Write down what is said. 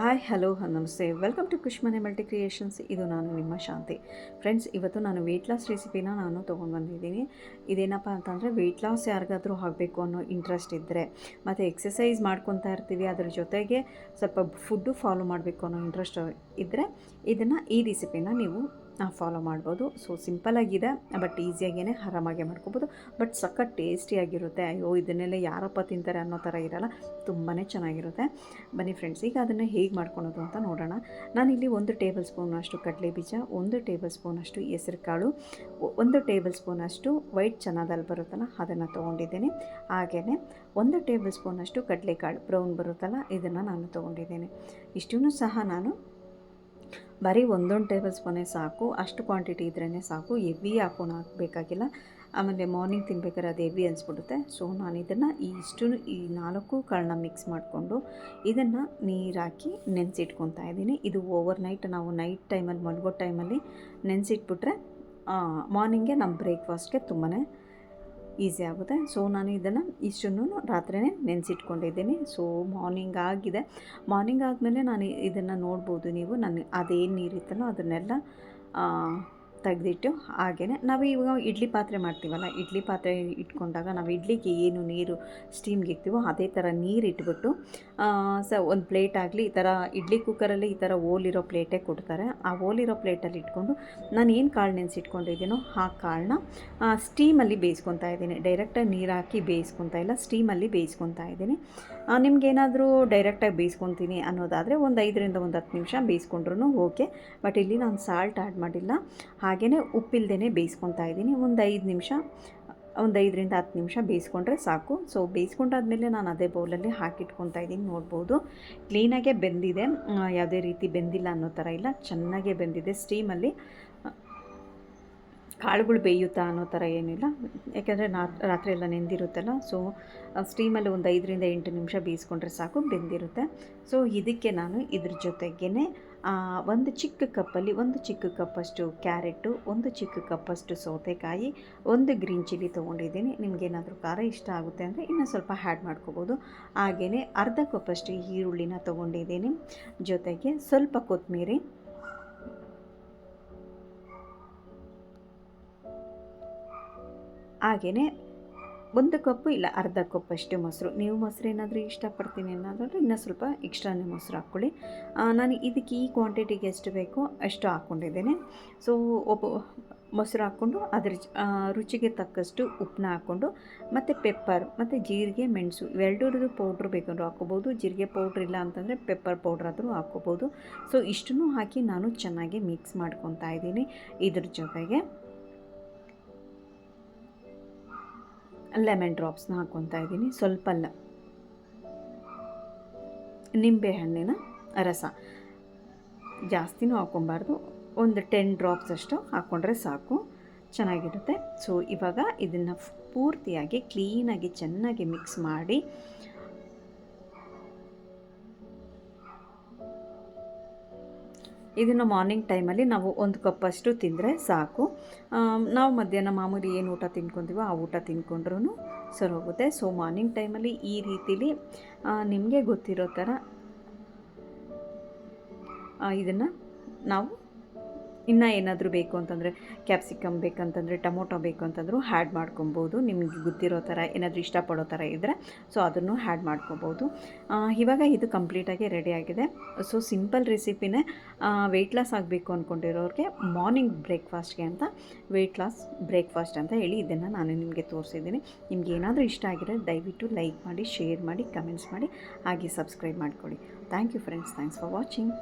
Hi hello ನಮಸ್ತೆ welcome to Kushmane multi creations ಇದು ನಾನು ನಿಮ್ಮ ಶಾಂತಿ. ಫ್ರೆಂಡ್ಸ್ ಇವತ್ತು ನಾನು ವೆಯ್ಟ್ ಲಾಸ್ ರೆಸಿಪಿನ ನಾನು ತೊಗೊಂಡು ಬಂದಿದ್ದೀನಿ. ಇದೇನಪ್ಪ ಅಂತಂದರೆ ವೆಯ್ಟ್ ಲಾಸ್ ಯಾರಿಗಾದರೂ ಆಗಬೇಕು ಅನ್ನೋ ಇಂಟ್ರೆಸ್ಟ್ ಇದ್ದರೆ ಮತ್ತು ಎಕ್ಸಸೈಸ್ ಮಾಡ್ಕೊತಾ ಇರ್ತೀವಿ, ಅದ್ರ ಜೊತೆಗೆ ಸ್ವಲ್ಪ ಫುಡ್ಡು ಫಾಲೋ ಮಾಡಬೇಕು ಅನ್ನೋ ಇಂಟ್ರೆಸ್ಟ್ ಇದ್ದರೆ ಇದನ್ನು ಈ ರೆಸಿಪಿನ ನೀವು ಫಾಲೋ ಮಾಡ್ಬೋದು. ಸೊ ಸಿಂಪಲಾಗಿದೆ ಬಟ್ ಈಸಿಯಾಗಿಯೇ ಆರಾಮಾಗೆ ಮಾಡ್ಕೋಬೋದು. ಬಟ್ ಸಖತ್ ಟೇಸ್ಟಿಯಾಗಿರುತ್ತೆ ಅಯ್ಯೋ, ಇದನ್ನೆಲ್ಲ ಯಾರಪ್ಪ ತಿಂತಾರೆ ಅನ್ನೋ ಥರ ಇರಲ್ಲ. ತುಂಬಾ ಚೆನ್ನಾಗಿರುತ್ತೆ. ಬನ್ನಿ ಫ್ರೆಂಡ್ಸ್ ಈಗ ಅದನ್ನು ಹೇಗೆ ಮಾಡ್ಕೊಳೋದು ಅಂತ ನೋಡೋಣ. ನಾನಿಲ್ಲಿ ಒಂದು ಟೇಬಲ್ ಸ್ಪೂನಷ್ಟು ಕಡಲೆ ಬೀಜ, ಒಂದು ಟೇಬಲ್ ಸ್ಪೂನಷ್ಟು ಹೆಸರು ಕಾಳು ಒಂದು ಟೇಬಲ್ ಸ್ಪೂನಷ್ಟು ವೈಟ್ ಚೆನ್ನಾದಲ್ಲಿ ಬರುತ್ತಲ್ಲ, ಅದನ್ನು ತೊಗೊಂಡಿದ್ದೀನಿ. ಹಾಗೆಯೇ ಒಂದು ಟೇಬಲ್ ಸ್ಪೂನಷ್ಟು ಕಡಲೆಕಾಳು ಬ್ರೌನ್ ಬರುತ್ತಲ್ಲ, ಇದನ್ನು ನಾನು ತೊಗೊಂಡಿದ್ದೇನೆ. ಇಷ್ಟೂ ಸಹ ನಾನು ಬರೀ ಒಂದೊಂದು ಟೇಬಲ್ ಸ್ಪೂನೇ ಸಾಕು, ಅಷ್ಟು ಕ್ವಾಂಟಿಟಿ ಇದ್ರೇ ಸಾಕು. ಎವಿ ಹಾಕೊಂಡು ಹಾಕಬೇಕಾಗಿಲ್ಲ. ಆಮೇಲೆ ಮಾರ್ನಿಂಗ್ ತಿನ್ಬೇಕಾದ್ರೆ ಅದು ಎವಿ ಅನಿಸ್ಬಿಡುತ್ತೆ. ಸೊ ನಾನು ಇದನ್ನು ಇಷ್ಟು, ಈ ನಾಲ್ಕು ಕಾಳನ್ನ ಮಿಕ್ಸ್ ಮಾಡಿಕೊಂಡು ಇದನ್ನು ನೀರಾಕಿ ನೆನೆಸಿಟ್ಕೊತಾ ಇದ್ದೀನಿ. ಇದು ಓವರ್ ನೈಟ್ ನಾವು ನೈಟ್ ಟೈಮಲ್ಲಿ ಮಲಗೋ ಟೈಮಲ್ಲಿ ನೆನೆಸಿಟ್ಬಿಟ್ರೆ ಮಾರ್ನಿಂಗೆ ನಮ್ಮ ಬ್ರೇಕ್ಫಾಸ್ಟ್ಗೆ ತುಂಬಾ ಈಸಿ ಆಗುತ್ತೆ. ಸೊ ನಾನು ಇದನ್ನು ಇಷ್ಟನ್ನು ರಾತ್ರಿನೇ ನೆನೆಸಿಟ್ಕೊಂಡಿದ್ದೀನಿ. ಸೊ ಮಾರ್ನಿಂಗ್ ಆಗಿದೆ. ಮಾರ್ನಿಂಗ್ ಆದಮೇಲೆ ನಾನು ಇದನ್ನು ನೋಡ್ಬೋದು ನೀವು. ನಾನು ಅದೇನು ನೀರಿತ್ತಲ್ಲೋ, ಅದನ್ನೆಲ್ಲ ತೆಗೆದಿಟ್ಟು ಹಾಗೆಯೇ ನಾವು ಇವಾಗ ಇಡ್ಲಿ ಪಾತ್ರೆ ಮಾಡ್ತೀವಲ್ಲ, ಇಡ್ಲಿ ಪಾತ್ರೆ ಇಟ್ಕೊಂಡಾಗ ನಾವು ಇಡ್ಲಿಗೆ ಏನು ನೀರು ಸ್ಟೀಮ್ಗೆ ಇಕ್ತೀವೋ ಅದೇ ಥರ ನೀರು ಇಟ್ಬಿಟ್ಟು ಸ ಒಂದು ಪ್ಲೇಟ್ ಆಗಲಿ ಈ ಥರ ಇಡ್ಲಿ ಕುಕ್ಕರಲ್ಲಿ ಈ ಥರ ಓಲಿರೋ ಪ್ಲೇಟೇ ಕೊಡ್ತಾರೆ. ಆ ಓಲಿರೋ ಪ್ಲೇಟಲ್ಲಿ ಇಟ್ಕೊಂಡು ನಾನು ಏನು ಕಾಳು ನೆನೆಸಿಟ್ಕೊಂಡಿದ್ದೀನೋ ಆ ಕಾಳನ್ನ ಸ್ಟೀಮಲ್ಲಿ ಬೇಯಿಸ್ಕೊತಾ ಇದ್ದೀನಿ. ಡೈರೆಕ್ಟಾಗಿ ನೀರು ಹಾಕಿ ಬೇಯಿಸ್ಕೊತಾ ಇಲ್ಲ ಸ್ಟೀಮಲ್ಲಿ ಬೇಯಿಸ್ಕೊತಾ ಇದ್ದೀನಿ. ನಿಮ್ಗೇನಾದರೂ ಡೈರೆಕ್ಟಾಗಿ ಬೇಯಿಸ್ಕೊತೀನಿ ಅನ್ನೋದಾದರೆ ಒಂದು ಐದರಿಂದ ಒಂದು ಹತ್ತು ನಿಮಿಷ ಬೇಯಿಸ್ಕೊಂಡ್ರೂ ಓಕೆ ಬಟ್ ಇಲ್ಲಿ ನಾನು ಸಾಲ್ಟ್ ಆ್ಯಡ್ ಮಾಡಿಲ್ಲ. ಹಾಗೆಯೇ ಉಪ್ಪಿಲ್ದೇ ಬೇಯಿಸ್ಕೊತಾ ಇದ್ದೀನಿ. ಒಂದು ಐದು ನಿಮಿಷ, ಒಂದು ಐದರಿಂದ ಹತ್ತು ನಿಮಿಷ ಬೇಯಿಸ್ಕೊಂಡ್ರೆ ಸಾಕು. ಸೊ ಬೇಯಿಸ್ಕೊಂಡಾದ್ಮೇಲೆ ನಾನು ಅದೇ ಬೌಲಲ್ಲಿ ಹಾಕಿಟ್ಕೊತಾ ಇದ್ದೀನಿ ನೋಡ್ಬೋದು. ಕ್ಲೀನಾಗೆ ಬೆಂದಿದೆ. ಯಾವುದೇ ರೀತಿ ಬೆಂದಿಲ್ಲ ಅನ್ನೋ ಥರ ಇಲ್ಲ. ಚೆನ್ನಾಗೇ ಬೆಂದಿದೆ ಸ್ಟೀಮಲ್ಲಿ ಕಾಳುಗಳು ಬೇಯುತ್ತಾ ಅನ್ನೋ ಥರ ಏನಿಲ್ಲ. ಯಾಕೆಂದರೆ ನಾ, ರಾತ್ರಿ ಎಲ್ಲ ನೆಂದಿರುತ್ತಲ್ಲ ಸೊ ಸ್ಟೀಮಲ್ಲಿ ಒಂದು ಐದರಿಂದ ಎಂಟು ನಿಮಿಷ ಬೇಯಿಸ್ಕೊಂಡ್ರೆ ಸಾಕು, ಬೆಂದಿರುತ್ತೆ. ಸೊ ಇದಕ್ಕೆ ನಾನು ಇದ್ರ ಜೊತೆಗೇ ಒಂದು ಚಿಕ್ಕ ಕಪ್ಪಲ್ಲಿ ಒಂದು ಚಿಕ್ಕ ಕಪ್ಪಷ್ಟು ಕ್ಯಾರೆಟು, ಒಂದು ಚಿಕ್ಕ ಕಪ್ಪಷ್ಟು ಸೌತೆಕಾಯಿ, ಒಂದು ಗ್ರೀನ್ ಚಿಲ್ಲಿ ತೊಗೊಂಡಿದ್ದೀನಿ. ನಿಮಗೇನಾದರೂ ಖಾರ ಇಷ್ಟ ಆಗುತ್ತೆ ಅಂದರೆ ಇನ್ನೂ ಸ್ವಲ್ಪ ಹ್ಯಾಡ್ ಮಾಡ್ಕೋಬೋದು. ಹಾಗೆಯೇ ಅರ್ಧ ಕಪ್ಪಷ್ಟು ಈರುಳ್ಳಿನ ತೊಗೊಂಡಿದ್ದೀನಿ. ಜೊತೆಗೆ ಸ್ವಲ್ಪ ಕೊತ್ತಂಬರಿ ಹಾಗೆಯೇ ಒಂದು ಕಪ್ಪು ಇಲ್ಲ ಅರ್ಧ ಕಪ್ಪಷ್ಟು ಮೊಸರು. ನೀವು ಮೊಸರು ಏನಾದರೂ ಇಷ್ಟಪಡ್ತೀನಿ ಅನ್ನೋದಾದ್ರೆ ಇನ್ನೂ ಸ್ವಲ್ಪ ಎಕ್ಸ್ಟ್ರಾನೇ ಮೊಸರು ಹಾಕ್ಕೊಳ್ಳಿ. ನಾನು ಇದಕ್ಕೆ ಈ ಕ್ವಾಂಟಿಟಿಗೆ ಎಷ್ಟು ಬೇಕೋ ಅಷ್ಟು ಹಾಕ್ಕೊಂಡಿದ್ದೇನೆ. ಸೊ ಒಬ್ಬ ಮೊಸರು ಹಾಕ್ಕೊಂಡು ಅದ್ರ ರುಚಿಗೆ ತಕ್ಕಷ್ಟು ಉಪ್ಪನ್ನ ಹಾಕ್ಕೊಂಡು ಮತ್ತು ಪೆಪ್ಪರ್ ಮತ್ತು ಜೀರಿಗೆ, ಮೆಣಸು ಇವೆರಡರದ್ದು ಪೌಡ್ರ್ ಬೇಕಂದ್ರೂ ಹಾಕ್ಕೋಬೋದು. ಜೀರಿಗೆ ಪೌಡ್ರ್ ಇಲ್ಲ ಅಂತಂದರೆ ಪೆಪ್ಪರ್ ಪೌಡ್ರ್ ಆದರೂ ಹಾಕ್ಕೋಬೋದು. ಸೊ ಇಷ್ಟನ್ನು ಹಾಕಿ ನಾನು ಚೆನ್ನಾಗಿ ಮಿಕ್ಸ್ ಮಾಡ್ಕೊತಾ ಇದ್ದೀನಿ ಇದ್ರ ಜೊತೆಗೆ. ಲೆಮನ್ ಡ್ರಾಪ್ಸ್ನ ಹಾಕ್ಕೊತಾ ಇದ್ದೀನಿ. ಸ್ವಲ್ಪ ನಿಂಬೆ ಹಣ್ಣಿನ ರಸ. ಜಾಸ್ತಿನೂ ಹಾಕ್ಕೊಬಾರ್ದು. ಒಂದು ಟೆನ್ ಡ್ರಾಪ್ಸ್ ಅಷ್ಟು ಹಾಕ್ಕೊಂಡ್ರೆ ಸಾಕು. ಚೆನ್ನಾಗಿರುತ್ತೆ. ಸೊ ಇವಾಗ ಇದನ್ನು ಪೂರ್ತಿಯಾಗಿ ಕ್ಲೀನಾಗಿ ಚೆನ್ನಾಗಿ ಮಿಕ್ಸ್ ಮಾಡಿ ಇದನ್ನು ಮಾರ್ನಿಂಗ್ ಟೈಮಲ್ಲಿ ನಾವು ಒಂದು ಕಪ್ಪಷ್ಟು ತಿಂದರೆ ಸಾಕು. ನಾವು ಮಧ್ಯಾಹ್ನ ಮಾಮೂಲಿ ಏನು ಊಟ ತಿನ್ಕೊತೀವೋ ಆ ಊಟ ತಿನ್ಕೊಂಡ್ರೂ ಸರಿ ಹೋಗುತ್ತೆ. ಸೊ ಮಾರ್ನಿಂಗ್ ಟೈಮಲ್ಲಿ ಈ ರೀತಿಲಿ ನಿಮಗೆ ಗೊತ್ತಿರೋ ಥರ ಇದನ್ನು ನಾವು ಇನ್ನು ಏನಾದರೂ ಬೇಕು ಅಂತಂದರೆ ಕ್ಯಾಪ್ಸಿಕಮ್ ಬೇಕಂತಂದರೆ ಟೊಮೊಟೊ ಬೇಕು ಅಂತಂದರೂ ಹ್ಯಾಡ್ ಮಾಡ್ಕೊಬೋದು. ನಿಮಗೆ ಗೊತ್ತಿರೋ ಥರ ಏನಾದರೂ ಇಷ್ಟಪಡೋ ಥರ ಇದ್ದರೆ ಸೊ ಅದನ್ನು ಹ್ಯಾಡ್ ಮಾಡ್ಕೋಬೋದು. ಇವಾಗ ಇದು ಕಂಪ್ಲೀಟಾಗಿ ರೆಡಿಯಾಗಿದೆ ಸೊ ಸಿಂಪಲ್ ರೆಸಿಪಿನೇ ವೆಯ್ಟ್ ಲಾಸ್ ಆಗಬೇಕು ಅಂದ್ಕೊಂಡಿರೋರಿಗೆ ಮಾರ್ನಿಂಗ್ ಬ್ರೇಕ್ಫಾಸ್ಟ್ಗೆ ಅಂತ ವೆಯ್ಟ್ ಲಾಸ್ ಬ್ರೇಕ್ಫಾಸ್ಟ್ ಅಂತ ಹೇಳಿ ಇದನ್ನು ನಾನು ನಿಮಗೆ ತೋರಿಸಿದ್ದೀನಿ. ನಿಮ್ಗೆ ಏನಾದರೂ ಇಷ್ಟ ಆಗಿದೆ ದಯವಿಟ್ಟು ಲೈಕ್ ಮಾಡಿ ಶೇರ್ ಮಾಡಿ ಕಮೆಂಟ್ಸ್ ಮಾಡಿ, ಹಾಗೆ ಸಬ್ಸ್ಕ್ರೈಬ್ ಮಾಡ್ಕೊಳ್ಳಿ. Thank you friends thanks for watching